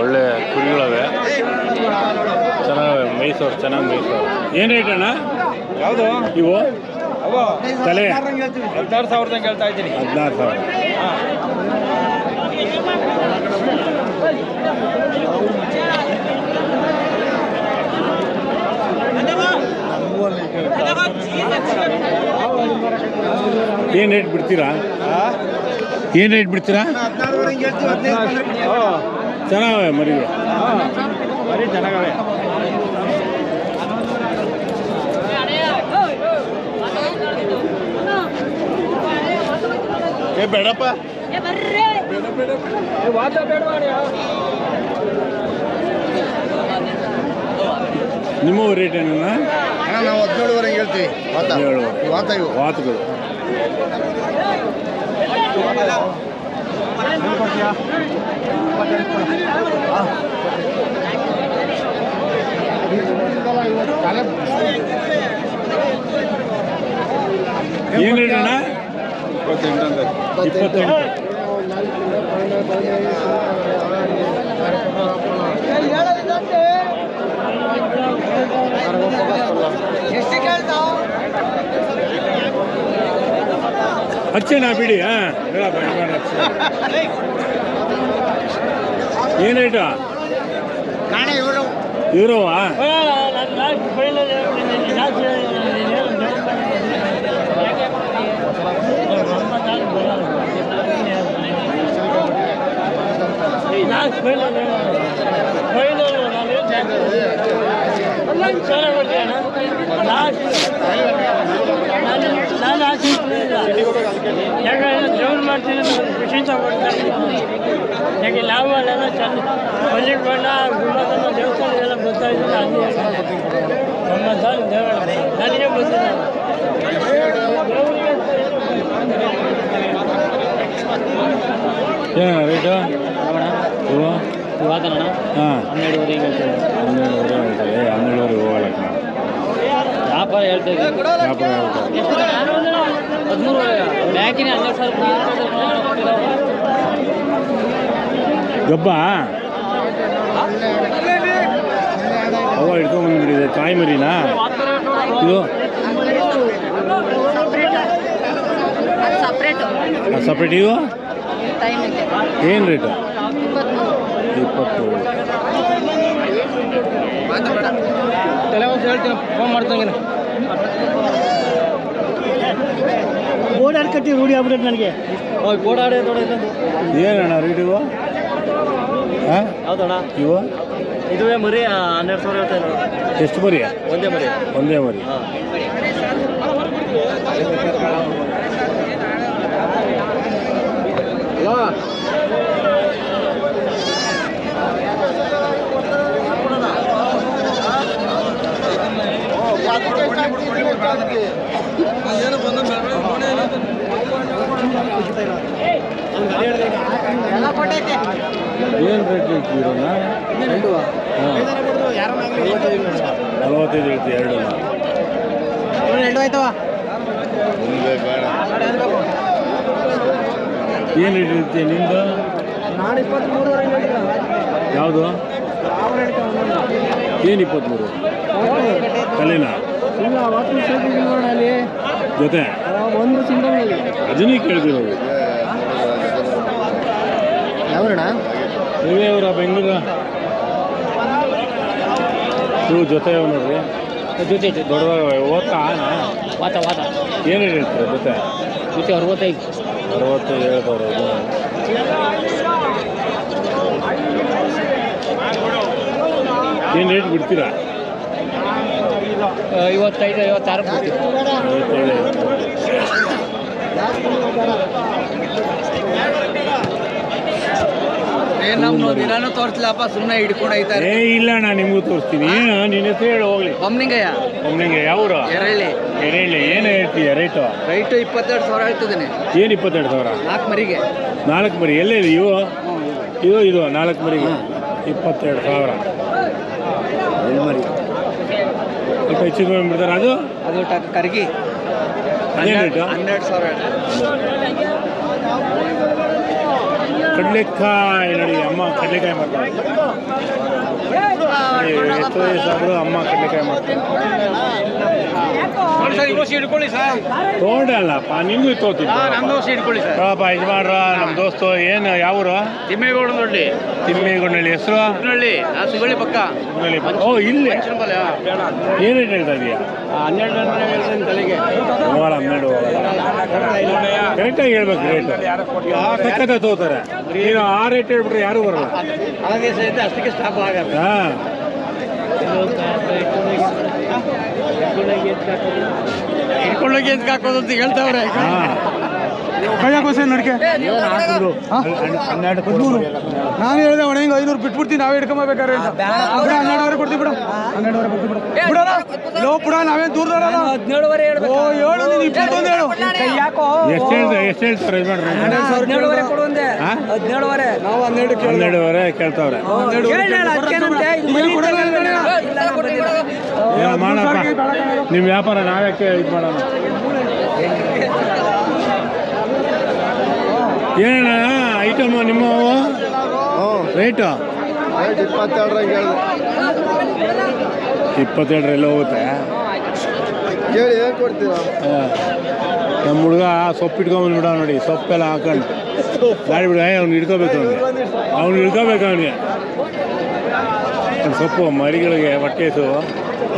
ಒಳ್ಳೆ ಕುರಿಗಳವೆ. ಚೆನ್ನಾಗಿ ಮೈಸೂರು ಚೆನ್ನಾಗಿ ಮೈಸೂರು. ಏನು ರೇಟ್ ಅಣ್ಣ? ಯಾವುದು? ಇವು? ತಲೆ. ಹದಿನಾರು ಸಾವಿರದಂಗೆ ಹೇಳ್ತಾ ಇದ್ದೀನಿ. ಹದಿನಾರು ಸಾವಿರ. ಏನು ರೇಟ್ ಬಿಡ್ತೀರಾ? ಏನು ರೇಟ್ ಬಿಡ್ತೀರಾ? ಚೆನ್ನಾಗವೆ ಮರಿಗಳು ಬರೀ ಚೆನ್ನಾಗವೆ ಏ ಬೇಡಪ್ಪ. ನಿಮ್ಮ ರೇಟ್ ಏನನ್ನ ಅಣ್ಣ ನಾವು ಹದಿನೇಳುವರೆಗೆ ಹೇಳ್ತೀವಿ ವಾತ. ಹದಿನೇಳುವರೆ. ವಾತ ಇವು. ವಾತುಗಳು ಏನು ರೇಟ್ ಅಣ್ಣ ಇಪ್ಪತ್ತೆಂಟು ಹಚ್ಚೋಣ ಬಿಡಿ ಹಾಂ ಹೇಳಪ್ಪ ಹೇಳೋಣ ಏನು ರೇಟು ಇವರವಾ ಮಾಡ್ತೀನಿ ವಿಶೇಷ ಮಾಡ್ತಾರೆ ಹೇಗೆ ಲಾಭ ಅಲ್ಲೆಲ್ಲ ಚೆಂದ. ಮಲ್ಲಿಗೆ ಬಣ್ಣ ದೇವಸ್ಥಾನ ಎಲ್ಲ ಇದ್ದೀನಿ ಅಲ್ಲಿ. ನಮ್ಮ ಸಾಲ ದೇವರ ನನಗೆ ಬರ್ತೀನಿ ಏನು ರೇಟು ಇವು ವಾದನ ಹಾಂ. ಹನ್ನೆರಡುವರೆ ಹೇಳ್ತೇವೆ. ಹನ್ನೆರಡುವರೆ ಹೇಳ್ತಾರೆ ಹನ್ನೆರಡುವರೆ ವ್ಯಾಪಾರ ಹೇಳ್ತಾ ವ್ಯಾಪಾರ ಹೇಳ್ತಾರೆ ಹದಿಮೂರು ಗಬ್ಬ? ಅವ ಹಿಡ್ಕೊಂಬಂದ್ಬಿಟ್ಟಿದೆ ತಾಯಿ ಮರಿನಾ? ಇದು? ಸಪ್ರೇಟ್. ಇವು? ಏನು ರೇಟು? ಇಪ್ಪತ್ತು. ತಲೆ ಒಂದು ಹೇಳ್ತೀನಿ ಫೋನ್ ಮಾಡ್ತಂಗೆ ಓಡಾಡಿ ಕಟ್ಟಿ ರೂಢಿ ಆಗ್ಬಿಟ್ಟು ನನಗೆ. ಓಡಾಡಿ ನೋಡಿ ಏನಣ್ಣ ರೇಟ್ ಇವು ಹಾಂ ಹೌದಣ್ಣ ಇವು? ಇದುವೇ ಮರಿ ಹನ್ನೆರಡು ಸಾವಿರ ಹೇಳ್ತಾ ಎಷ್ಟು ಮರಿ? ಒಂದೇ ಮರಿ. ಒಂದೇ ಮರಿ. ಏನು ಹೇಳ್ತೀರಣ್ಣ ನಲವತ್ತೈದು ಎರಡು ಎರಡು ಆಯ್ತವ ಏನು ಇಟ್ಟಿರುತ್ತೆ ಇಪ್ಪತ್ತ್ಮೂರುವರೆ ಯಾವುದು? ಏನು ಇಪ್ಪತ್ತ್ಮೂರು ನೋಡ ಜೊತೆ? ಒಂದು ಅದನ್ನೇ ಕೇಳ್ತಿರೋದು. ಯಾವ್ರಣ ನೀವೇ ಅವರ ಬೆಂಗಳೂರ? ಇವು ಜೊತೆ ನೋಡ್ರಿ ಜೊತೆ. ದೊಡ್ಡದಾಗ ಓದ್ತಾ ವಾತ ವಾತ. ಏನು ಹೇಳ್ತಾರೆ ಜೊತೆ? ಜೊತೆ ಅರವತ್ತೈದು. ಅರವತ್ತು ಹೇಳ್ತಾರೆ ಏನು ರೇಟ್ ಬಿಡ್ತೀರಾ? ಐವತ್ತೈದು ಐವತ್ತಾರು ಬಿಡ್ತೀವಿ. ನಮ್ಮ ದಿನಾನು ತೋರಿಸ್ಲಪ್ಪ ಸುಮ್ಮನೆ ಹಿಡ್ಕೊಂಡು ಐತಾರೆ ಏ ಇಲ್ಲ ನಿಮಗೂ ತೋರಿಸ್ತೀನಿ. ಏನು ನಿನ್ನ ಹೆಸರು ಹೇಳು ಹೋಗ್ಲಿ. ಬಮ್ನಿಂಗಯ್ಯ. ಒಮ್ಮನಿಗೆ ಯಾವರು ಎರಳ್ಳಿ. ಎರೇಳಿ ಏನು ಹೇಳ್ತೀಯ ರೇಟು ರೈಟು ಇಪ್ಪತ್ತೆರಡು ಸಾವಿರ ಹೇಳ್ತಿದ್ದೀನಿ. ಏನು ಇಪ್ಪತ್ತೆರಡು ಸಾವಿರ? ನಾಲ್ಕು ಮರಿಗೆ. ನಾಲ್ಕು ಮರಿ ಇವು? ಇದು ಇದು ನಾಲ್ಕು ಮರಿಗೆ. ಇಪ್ಪತ್ತೆರಡು ಸಾವಿರ. ಮರಿ. ಸ್ವಲ್ಪ ಹೆಚ್ಚು ಕಮ್ಮಿ ಬಿಡ್ತಾರೆ ಅದು? ಅದು ಟ ಕರ್ಗಿ. ಹನ್ನೆರಡು ರೇಟು? ಹನ್ನೆರಡು ಸಾವಿರ ಕಡಲೆಕಾಯಿ ನೋಡಿ ಅಮ್ಮ ಕಡಲೆಕಾಯಿ ಮಾಡ್ತಾರೆ ಎಷ್ಟು ವಯಸ್ಸಾದರೂ ಅಮ್ಮ ಕಡಲೆಕಾಯಿ ಮಾಡ್ತಾರೆ. ಸರ್ ಸರ್ ತಗೊಂಡಲ್ಲಪ್ಪ ನಿಮಗೂ ತೋತಿದ್ದ ಸರ್. ಪಾಪ ಯಜಮಾನ್ರ ನಮ್ಮ ದೋಸ್ತು ಏನು ಯಾವರು? ತಿಮ್ಮೇಗೌಡ ನೋಡಿ ತಿಮ್ಮೇಗೊಂಡಳ್ಳಿ ಹೆಸರು ಸುಗಳಿ ಪಕ್ಕ. ಓ ಇಲ್ಲಿ? ಏನು ರೇಟ್ ಹೇಳ್ತಾ ಇದೆಯಾ? ಹನ್ನೆರಡು ಹನ್ನೆರಡು ತಲೆಗೆ. ಹನ್ನೆರಡು ಕರೆಕ್ಟಾಗಿ ಹೇಳ್ಬೇಕು ರೇಟ್ ಸಕ್ಕತ್ತ ತಗೋತಾರೆ. ನೀನು ಆ ರೇಟ್ ಹೇಳ್ಬಿಟ್ರೆ ಯಾರು ಬರಲ್ಲ. ಹಾಗೆ ಸಹಿತ ಅಷ್ಟಕ್ಕೆ ಸ್ಟಾಪ್ ಆಗಲ್ಲ ಹಾಂ ಹಿಡ್ಕೊಳ್ಳೋಕೆ ಅಂತ ಹಾಕೋದು ಅಂತ ಹೇಳ್ತಾವ್ರೆ. ಹಾಂ. ಹನ್ನೆರಡು ನಾನು ಹೇಳಿದೆ ಒಣ ಹಿಂಗೆ ಐನೂರು ಬಿಟ್ಬಿಡ್ತೀನಿ ನಾವೇ ಹಿಡ್ಕೊಂಬೇಕಾರೆ ಅಂತ. ಬಿಡ ಹನ್ನೆರಡುವರೆ ಕೊಡ್ತೀವಿ ಬಿಡು. ಹನ್ನೆರಡುವರೆ ಕೊಡ್ತೀವಿ ಬಿಡು. ಬಿಡೋಣ? ಲೋ ಬಿಡ ನಾವೇನು ಹದಿನೇಳುವರೆ ಓ ಹೇಳು ನೀನು ಇಪ್ಪತ್ತೊಂದು ಹೇಳು. ಎಷ್ಟು ಹೇಳ್ತಾರೆ ಎಷ್ಟು ಹೇಳ್ತಾರೆ ಯಜಮಾನ್ರೆ ಹದಿನೇಳುವರೆ ಕೊಡುವಂದೆ ಹಾಂ? ಹದಿನೇಳುವರೆ. ನಾವು ಹನ್ನೆರಡು ಹನ್ನೆರಡುವರೆ ಕೇಳ್ತಾವ್ರೆ. ನಿಮ್ಮ ವ್ಯಾಪಾರ ನಾವ್ಯಾಕೆ ಇದು ಮಾಡೋಣ. ಏನಣ್ಣ ಐಟಮ್ ನಿಮ್ಮ ರೇಟು ರೇಟ್ ಇಪ್ಪತ್ತೆರಡರ ಎಲ್ಲ ಇಪ್ಪತ್ತೆರಡರಲ್ಲಿ ಹೋಗುತ್ತೆ? ಕೇಳಿ ಏನು ಕೊಡ್ತೀರಾ? ನಮ್ಮ ಹುಡುಗ ಸೊಪ್ಪು ಇಟ್ಕೊಂಬಂದ್ಬಿಡ ನೋಡಿ ಸೊಪ್ಪೆಲ್ಲ ಹಾಕೊಂಡು. ಗಾಡಿ ಬಿಡ ಅವ್ನು ಹಿಡ್ಕೋಬೇಕು ಅವ್ನಿಗೆ. ಅವ್ನು ಹಿಡ್ಕೋಬೇಕು ಅವನಿಗೆ. ಸೊಪ್ಪು ಮರಿಗಳಿಗೆ ಹೊಟ್ಟೆಸು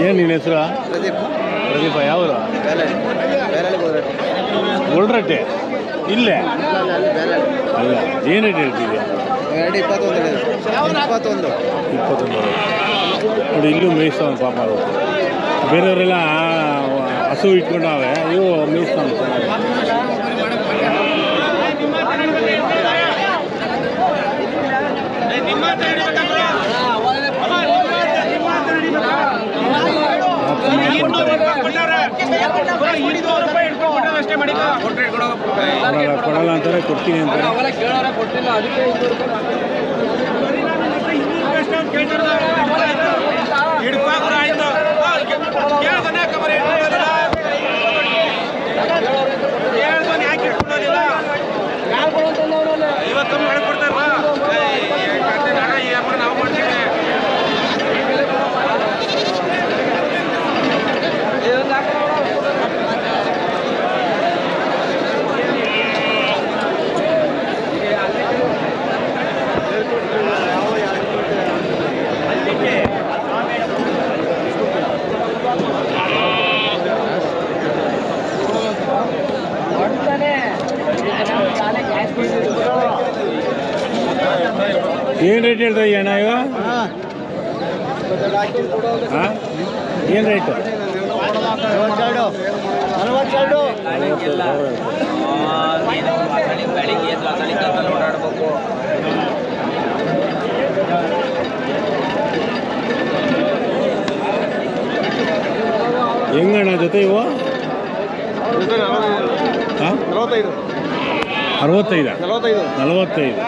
ಏನು ನಿನ್ನ ಹೆಸರು? ಪ್ರದೀಪ್. ಯಾವರು ಹೋದ್ರೆ. ಗೊಲ್ರಟ್ಟೆ. ಇಲ್ಲೇ? ಬೇರೆ ಅಲ್ಲ ಏನು ರೇಟ್ ಹೇಳ್ತಿದ್ಯಾ? ಎರಡು ಇಪ್ಪತ್ತೊಂದು ಇಪ್ಪತ್ತೊಂದು. ಇಪ್ಪತ್ತೊಂದು ನೋಡಿ ಇಲ್ಲೂ ಮೇಯಿಸ್ತಾವ ಪಾಪ ಬೇರೆಯವರೆಲ್ಲ ಹಸು ಇಟ್ಕೊಂಡಾವೆ ಇವು ಮೇಯಿಸ್ತಾವ ಕೊಡಲ್ಲ ಕೊಡಲ್ಲ ಅಂತಾರೆ ಕೊಡ್ತೀನಿ ಅಂತಾರೆ. ಏನು ರೇಟ್ ಹೇಳ್ತಾ ಅಣ್ಣ ಇವ ಹಾಂ? ಏನು ರೇಟು ಹೆಂಗಣ್ಣ ಜೊತೆ ಇವು? ಹಾಂ? ನಲವತ್ತೈದು. ಅರವತ್ತೈದು? ನಲವತ್ತೈದು. ನಲವತ್ತೈದು.